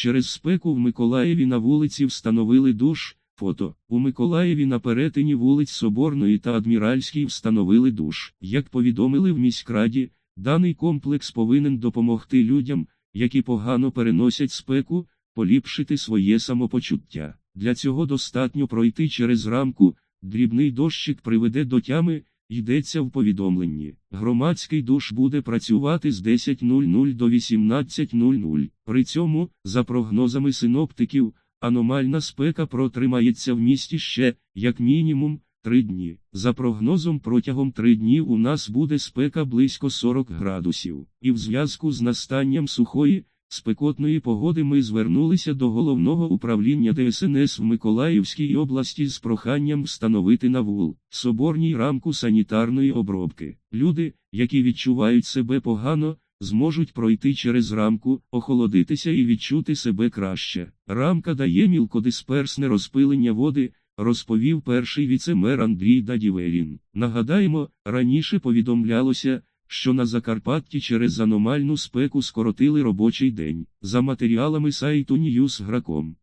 Через спеку в Миколаєві на вулиці встановили душ. Фото. У Миколаєві на перетині вулиць Соборної та Адміральській встановили душ. Як повідомили в міськраді, даний комплекс повинен допомогти людям, які погано переносять спеку, поліпшити своє самопочуття. Для цього достатньо пройти через рамку, дрібний дощик приведе до тями, йдеться в повідомленні. Громадський душ буде працювати з 10.00 до 18.00. При цьому, за прогнозами синоптиків, аномальна спека протримається в місті ще, як мінімум, три дні. За прогнозом протягом три днів у нас буде спека близько 40 градусів. І в зв'язку з настанням сухої, спекотної погоди ми звернулися до головного управління ДСНС в Миколаївській області з проханням встановити на вул соборній рамку санітарної обробки. Люди, які відчувають себе погано, зможуть пройти через рамку, охолодитися і відчути себе краще. Рамка дає мілкодисперсне розпилення води, розповів перший віцемер Андрій Дадіверін. Нагадаємо, раніше повідомлялося, що на Закарпатті через аномальну спеку скоротили робочий день. За матеріалами сайту Newsgrakом.